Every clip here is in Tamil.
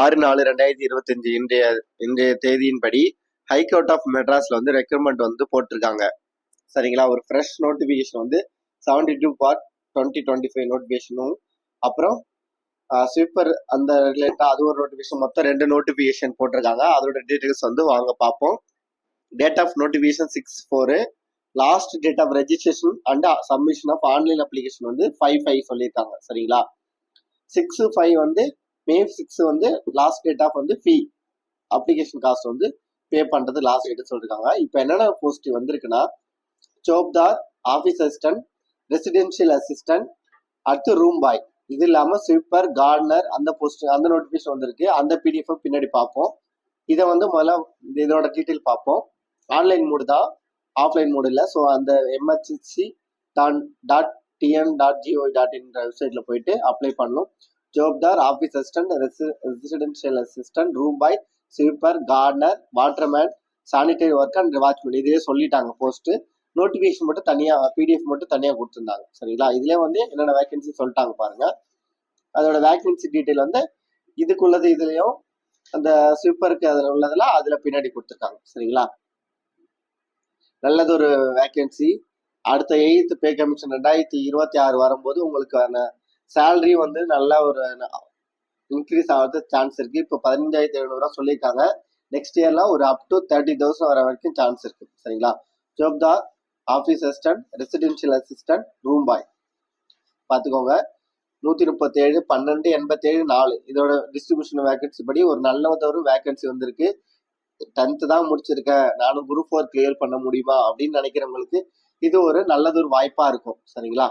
ஆறு நாலு ரெண்டாயிரத்தி இருபத்தஞ்சு இன்றைய இன்றைய தேதியின்படி ஹைகோர்ட் ஆஃப் மெட்ராஸ்ல வந்து ரெக்யூர்மெண்ட் வந்து போட்டிருக்காங்க. சரிங்களா? ஒரு ஃப்ரெஷ் நோட்டிஃபிகேஷன் வந்து seventy two part twenty twenty five நோட்டிஃபிகேஷனும் அப்புறம் ஸ்வீப்பர் அந்த ரிலேட்டாக அது ஒரு நோட்டிஃபிகேஷன் மொத்தம் ரெண்டு நோட்டிஃபிகேஷன் போட்டிருக்காங்க. அதோட டீட்டெயில்ஸ் வந்து வாங்க பார்ப்போம். Date of notification six four last date of registration and submission of online application வந்து ஃபைவ் ஃபைவ் சொல்லியிருக்காங்க. சரிங்களா? சிக்ஸ் ஃபைவ் வந்து மே சிக்ஸ் வந்து லாஸ்ட் டேட் ஆஃப் வந்து ஃபீ அப்ளிகேஷன் காஸ்ட் வந்து பே பண்றது லாஸ்ட் டேட் சொல்லிருக்காங்க. இப்போ என்னென்ன போஸ்ட் வந்திருக்குன்னா சோப்தார் ஆஃபீஸ் அசிஸ்டன்ட் ரெசிடென்ஷியல் அசிஸ்டன்ட் அடுத்து ரூம் பாய் இது இல்லாமல் ஸ்வீப்பர் கார்டனர் அந்த போஸ்ட் அந்த நோட்டிஃபிகேஷன் வந்திருக்கு. அந்த பிடிஎஃப் பின்னாடி பார்ப்போம். இதை வந்து முதல்ல இதோட டீட்டெயில் பார்ப்போம். ஆன்லைன் மோடு தான் ஆஃப்லைன் மோடு இல்லை. ஸோ அந்த MHC Don dot TN dot GO dot in வெப்சைட்ல போயிட்டு அப்ளை பண்ணணும். ஜோப்தார் office assistant residential assistant room boy sweeper gardener waterman sanitary work and watchman இதே சொல்லிட்டாங்க போஸ்ட் நோட்டிஃபிகேஷன் மட்டும் தனியா பிடிஎஃப் மட்டும் தனியா கொடுத்துருந்தாங்க. சரிங்களா? இதுலேயே வந்து என்னென்ன வேகன்சி சொல்லிட்டாங்க பாருங்க. அதோட வேகன்சி டீட்டெயில் வந்து இதுக்குள்ளது இதுலயும் அந்த ஸ்வீப்பருக்கு அதில் உள்ளதெல்லாம் அதுல பின்னாடி கொடுத்துருக்காங்க. சரிங்களா? நல்லது ஒரு வேகன்சி அடுத்த எயித்து பே கமிஷன் ரெண்டாயிரத்தி இருபத்தி ஆறு வரும்போது உங்களுக்கான சேலரி வந்து நல்ல ஒரு இன்க்ரீஸ் ஆகிறது சான்ஸ் இருக்கு. இப்போ பதினஞ்சாயிரத்தி எழுநூறுவா சொல்லியிருக்காங்க. நெக்ஸ்ட் இயர்லாம் ஒரு அப் டு தேர்ட்டி தௌசண்ட் வர வரைக்கும் சான்ஸ் இருக்கு. சரிங்களா? ஜோப்தா office assistant residential assistant room boy பார்த்துக்கோங்க. நூற்றி முப்பத்தேழு பன்னெண்டு எண்பத்தேழு நாலு. இதோட டிஸ்ட்ரிபியூஷன் வேகன்சி படி ஒரு நல்ல ஒரு வேகன்சி வந்திருக்கு. டென்த்து தான் முடிச்சிருக்கேன் நானும் குரூப் ஃபோர் கிளியர் பண்ண முடியுமா? அப்படின்னு நினைக்கிறவங்களுக்கு இது ஒரு நல்லதொரு வாய்ப்பா இருக்கும். சரிங்களா?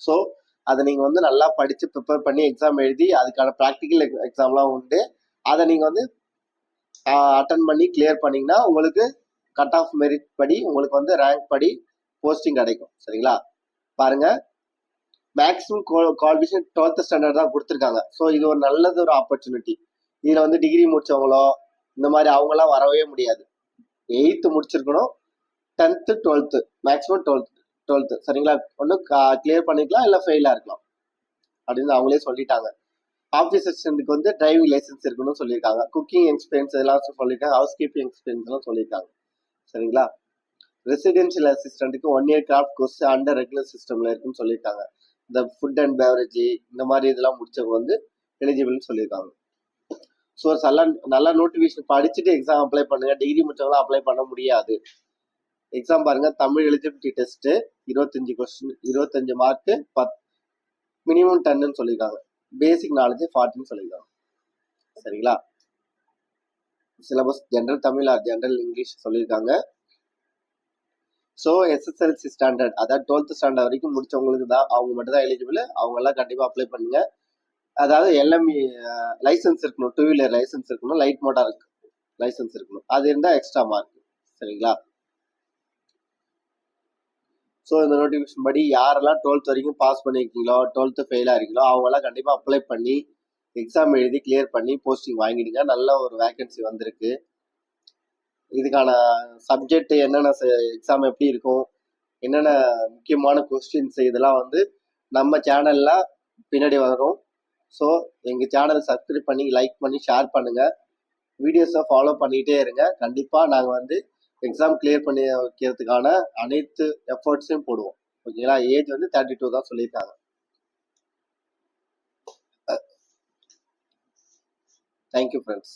ஸோ அதை நீங்க வந்து நல்லா படிச்சு ப்ரிப்பேர் பண்ணி எக்ஸாம் எழுதி அதுக்கான ப்ராக்டிக்கல் எக்ஸாம்லாம் உண்டு. அதை நீங்க வந்து அட்டன் பண்ணி கிளியர் பண்ணீங்கன்னா உங்களுக்கு கட் ஆஃப் மெரிட் படி உங்களுக்கு வந்து ரேங்க் படி போஸ்டிங் கிடைக்கும். சரிங்களா? பாருங்க. மேக்ஸிமம் குவாலிஃபிகேஷன் டுவெல்த் ஸ்டாண்டர்ட் தான் கொடுத்துருக்காங்க. ஸோ இது ஒரு நல்லது ஒரு ஆப்பர்ச்சுனிட்டி இதில் வந்து டிகிரி முடிச்சவங்களோ இந்த மாதிரி அவங்களாம் வரவே முடியாது. எயித்து முடிச்சிருக்கணும். Tenth twelfth maximum twelfth twelfth சரிங்களா? ஒன்று கிளியர் பண்ணிக்கலாம் இல்லை ஃபெயிலாக இருக்கலாம். அப்படின்னு அவங்களே சொல்லிட்டாங்க. ஆஃபீஸ் அசிஸ்டண்ட்டுக்கு வந்து டிரைவிங் லைசன்ஸ் இருக்கணும்னு சொல்லியிருக்காங்க. குக்கிங் எக்ஸ்பீரியன்ஸ் இதெல்லாம் சொல்லியிருக்காங்க. ஹவுஸ் கீப்பிங் எக்ஸ்பீரியன்ஸ் எல்லாம் சொல்லியிருக்காங்க. சரிங்களா? Residential அசிஸ்டண்ட்டுக்கு one year craft course under regular சிஸ்டம்ல இருக்குன்னு சொல்லியிருக்காங்க. இந்த ஃபுட் அண்ட் பேவரேஜ் இந்த மாதிரி இதெல்லாம் முடிச்சவங்க வந்து எலிஜிபிள்னு சொல்லியிருக்காங்க. ஸோ நல்லா நல்லா நோட்டிஃபிகேஷன் படிச்சுட்டு எக்ஸாம் அப்ளை பண்ணுங்க. டிகிரி முடிச்சவங்களாம் அப்ளை பண்ண முடியாது. எக்ஸாம் பாருங்க. தமிழ் எலிஜிபிலிட்டி டெஸ்ட் இருபத்தஞ்சு கொஸ்டின் இருபத்தஞ்சு மார்க் பத் மினிமம் டென்னு சொல்லியிருக்காங்க பேசிக் நாலேஜ் ஃபார்ட்டின்னு சொல்லியிருக்காங்க சரிங்களா? Syllabus general Tamil? Or general English சொல்லியிருக்காங்க ஸோ எஸ்எஸ்எல்சி ஸ்டாண்டர்ட் அதாவது டுவெல்த் ஸ்டாண்டர்ட் வரைக்கும் முடிச்சவங்களுக்கு தான் அவங்க மட்டும் தான் எலிஜிபிள் அவங்க எல்லாம் கண்டிப்பாக அப்ளை பண்ணுங்க. அதாவது எல்எம்இ லைசன்ஸ் இருக்கணும். டூ வீலர் லைசன்ஸ் இருக்கணும். லைட் மோட்டார் லைசன்ஸ் இருக்கணும். அது இருந்தால் எக்ஸ்ட்ரா மார்க் சரிங்களா? ஸோ இந்த நோட்டிஃபிகேஷன் படி யாரெல்லாம் டுவெல்த் வரைக்கும் பாஸ் பண்ணியிருக்கீங்களோ டுவெல்த்து ஃபெயிலாக இருக்கீங்களோ அவங்கெல்லாம் கண்டிப்பாக அப்ளை பண்ணி எக்ஸாம் எழுதி கிளியர் பண்ணி போஸ்டிங் வாங்கிடுங்க. நல்ல ஒரு வேகன்சி வந்திருக்கு. இதுக்கான சப்ஜெக்ட் என்னென்ன எக்ஸாம் எப்படி இருக்கும் என்னென்ன முக்கியமான கொஸ்டின்ஸ் இதெல்லாம் வந்து நம்ம சேனலில் பின்னாடி வரும். ஸோ எங்கள் சேனலை சப்ஸ்கிரைப் பண்ணி லைக் பண்ணி ஷேர் பண்ணுங்கள் வீடியோஸை ஃபாலோ பண்ணிகிட்டே இருங்க. கண்டிப்பாக நாங்கள் வந்து எக்ஸாம் கிளியர் பண்ணி வைக்கிறதுக்கான அனைத்து எஃபர்ட்ஸையும் போடுவோம். ஓகேங்களா ஏஜ் வந்து தேர்ட்டி டூ தான் சொல்லியிருக்காங்க. Thank you friends